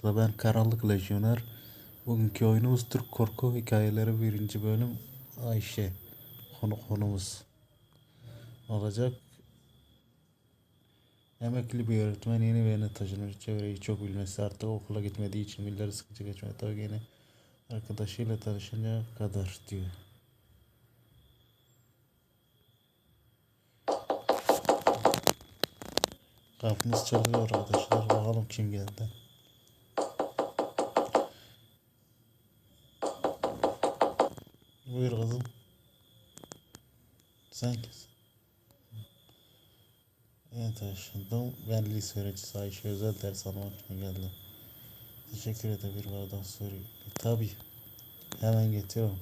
Sıra ben Karanlık Lejyoner. Bugünkü oyunumuz Türk Korku Hikayeleri birinci bölüm Ayşe. Konu konumuz olacak. Emekli bir öğretmen yeni bir yerine. Çevreyi çok bilmesi artık okula gitmediği için günleri sıkıcı geçmeye tabii yeni arkadaşıyla tanışınca kadar diyor. Kapımız çalıyor arkadaşlar. Bakalım kim geldi. Buyur kızım. Kimsin? Evet taşındım. Ben lise öğrencisi Ayşe özel ders almak için geldim. Teşekkür ederim bir bardak su. Tabii. Hemen getiriyorum.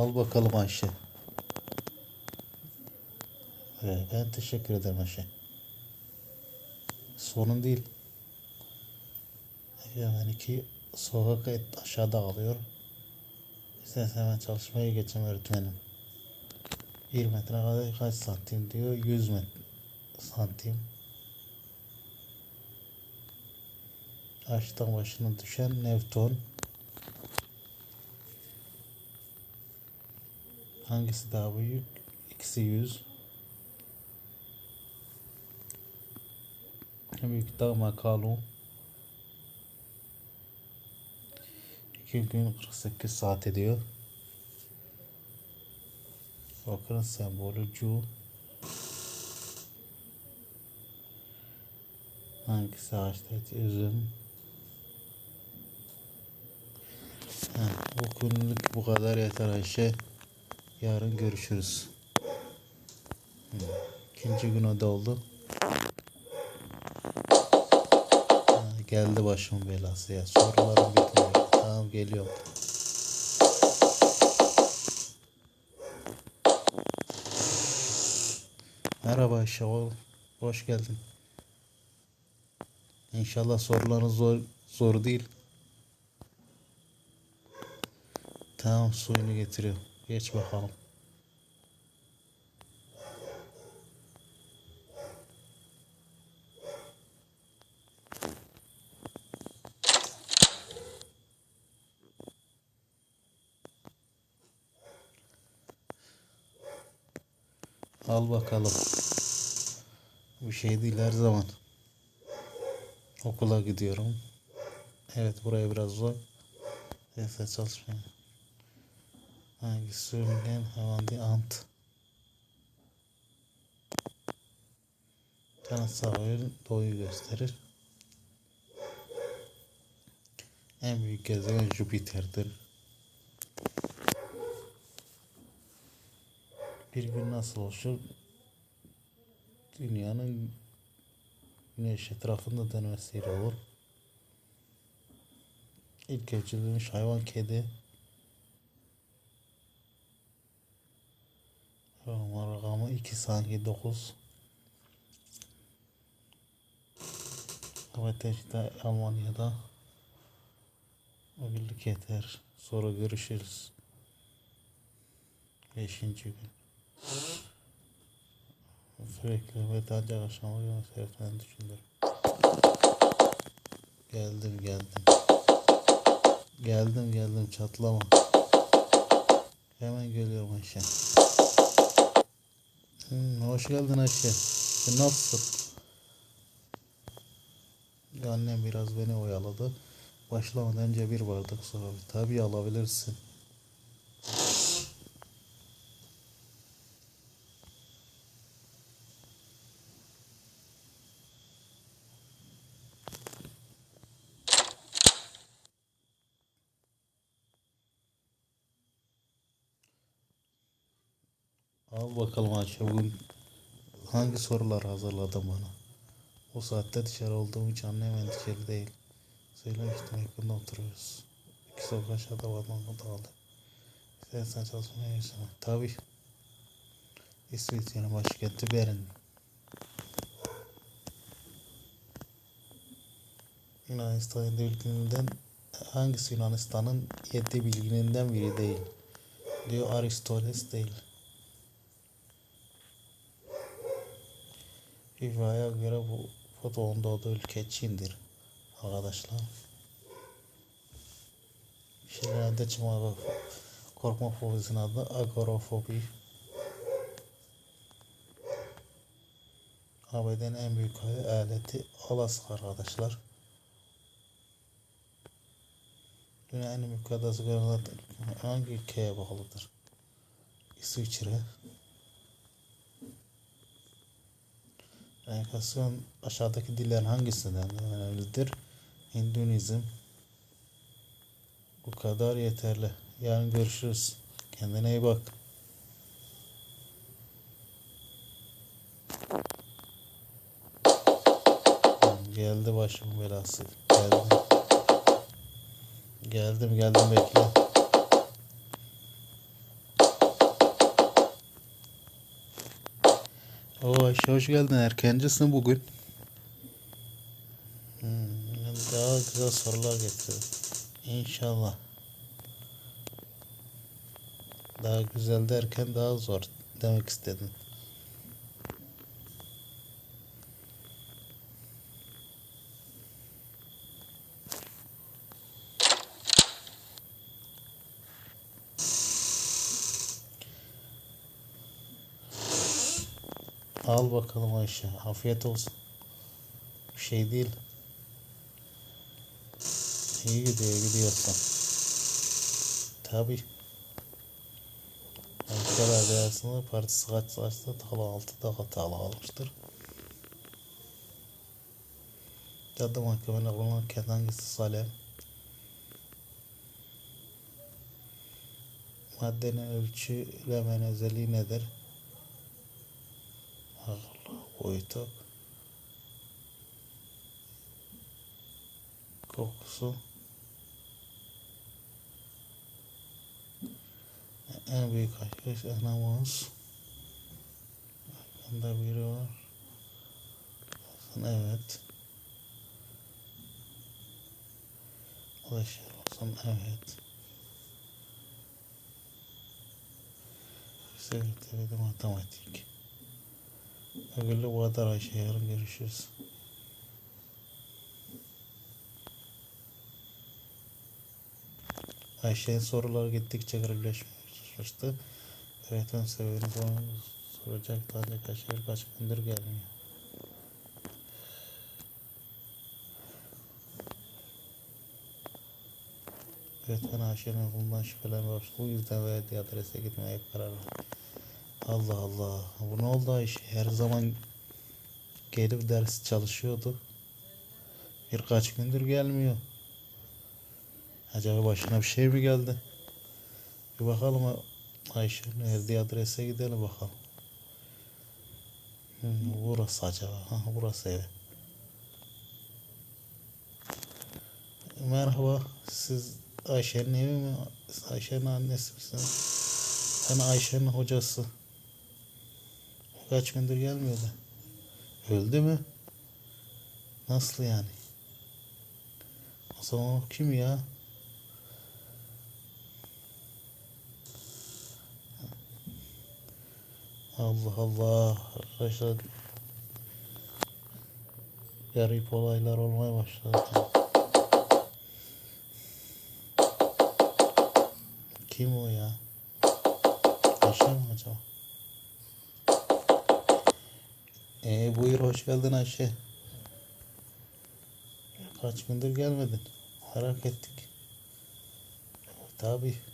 Al bakalım Ayşe. Ben teşekkür ederim Ayşe. Sorun değil. Hemen iki sokak et aşağıda alıyor. İstersen hemen çalışmaya geçeceğim öğretmenim. Bir metre kadar kaç santim diyor? 100 metre santim. Ağaçtan başına düşen Newton. Hangisi daha büyük? İkisi 100. En büyük dağ Makalu. 2 gün 48 saat ediyor. Bakın sembolü Cu. Hangisi ağaçta üzüm? Ha, bu günlük bu kadar yeter Ayşe. Yarın görüşürüz. İkinci gün o da oldu. Ha, geldi başımın belası ya. Sorularım bitmiyor. Tamam geliyorum. Merhaba Ayşe. Hoş geldin. İnşallah sorularınız zor, zor değil. Tamam suyunu getiriyor. Geç bakalım. Al bakalım. Bir şey değil her zaman. Okula gidiyorum. Evet buraya biraz zor. Neyse çalışmaya. Hangi sürüngen hayvan değil ant. Kanat sağlayın doğuyu gösterir. En büyük gezegen Jüpiter'dir. Bir gün nasıl oluşur? Dünyanın güneş etrafında dönmesiyle olur. İlk evcilleşmiş hayvan kedi. 2 sanki 9. Ateşte Almanya'da. O birlik yeter. Sonra görüşürüz. Beşinci gün. Sürekli ve ancak akşama gün seyretmeni düşündüm. Geldim geldim. Geldim geldim çatlama. Hemen geliyorum Ayşe. Hmm, hoş geldin Ayşe. Sen nasılsın? Annem biraz beni oyaladı. Başlamadan önce bir bardak su al. Tabii alabilirsin. Al bakalım Ayşe bugün hangi sorular hazırladın bana? O saatte dışarı olduğum için annem endişeli değil. Söylemiştim yakında oturuyoruz. İki sokak aşağıda varmam dağıldı. İstersen çalışmaya yaşamak. Tabii. İsviçre'nin başkenti Bern. Yunanistan yedi bilgininden hangisi Yunanistan'ın yedi bilgininden biri değil? Diyor Aristoteles değil. FIFA'ya göre bu futbolun doğduğu ülke Çin'dir. Arkadaşlar. Şiirlerde çıkma korkma fobisinin adı agorafobi. ABD'nin en büyük eyaleti Alaska arkadaşlar. Dünyanın en büyük adası hangi ülkeye bağlıdır? İsviçre. Enkarnasyon aşağıdaki dillerin hangisinden önemlidir? Hindunizm. Bu kadar yeterli. Yarın görüşürüz. Kendine iyi bak. Geldi başımın belası. Geldim. Geldim geldim bekle. Oo Ayşe hoş geldin. Erkencisin bugün. Hmm, daha güzel sorular getirdim. İnşallah. Daha güzel derken daha zor demek istedim. Al bakalım Ayşe. Afiyet olsun. Bir şey değil. İyi gidiyor gidiyorsun. Tabi. Ankara Belediyesi'nin partisi kaç saçta tala altı da tala almıştır. Cadı mahkemene kent hangisi Salem? Maddenin ölçüleme özelliği nedir? Ağırlığı, boyutu, kokusu, en büyük arkadaş anamız. Bunda biri var. Evet. Ulaşır olsun evet. Sekreteriydi matematik. Bu kadar Ayşe yarın görüşürüz. Ayşe'nin soruları gittikçe garipleşmişti. Öğretmen sebebini bana soracaktı ancak Ayşe birkaç gündür gelmiyor. Öğretmen Ayşe'nin okulundan şüphelenmeye başladı. Bu yüzden verdiği adrese gitmeye karar verdi. Allah Allah. Bu ne oldu Ayşe? Her zaman gelip ders çalışıyordu. Birkaç gündür gelmiyor. Acaba başına bir şey mi geldi? Bir bakalım Ayşe'nin verdiği adrese gidelim bakalım. Hmm, burası acaba. Ha, burası evi. Merhaba. Siz Ayşe'nin evi mi? Ayşe'nin annesi misiniz? Ben Ayşe'nin hocası. Kaç gündür gelmiyordu. Öldü mü? Nasıl yani? O zaman o kim ya? Allah Allah. Arkadaşlar garip olaylar olmaya başladı. Kim o ya? Ayşe mi acaba? Ee, buyur hoş geldin Ayşe. Kaç gündür gelmedin. Merak ettik. Tabii.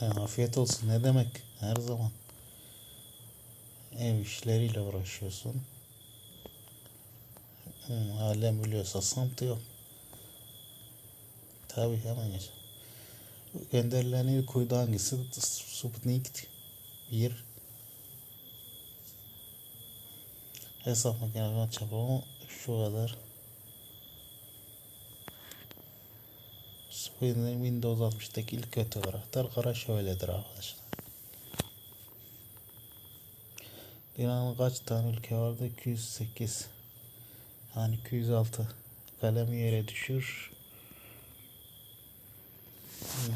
Afiyet olsun ne demek her zaman. Ev işleriyle uğraşıyorsun. Hı, alem biliyorsa sıkıntı yok. Tabii hemen geç. Gönderilen ilk uydu hangisi? Sputnik'ti. Bir. Hesap makinesi çapımı şu kadar. Windows Windows 60'daki ilk kötü karakter kara şövalyedir arkadaşlar. Dünyanın kaç tane ülke vardı? 208. Yani 206. Kalemi yere düşür. Hmm.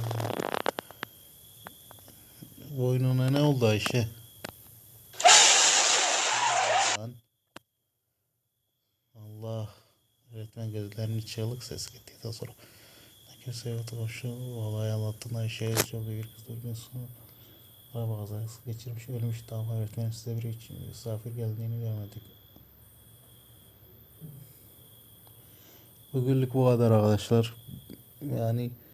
Boynuna ne oldu Ayşe? Allah. Öğretmen gözlerinin çığlık ses gittikten sonra Kimse yoktu koşu. Olay anlattığında Ayşe'ye çok bir kız durgun sonra araba kazası geçirmiş ölmüştü ama öğretmenim size bir için misafir geldiğini görmedik. Bugünlük bu kadar arkadaşlar. Yani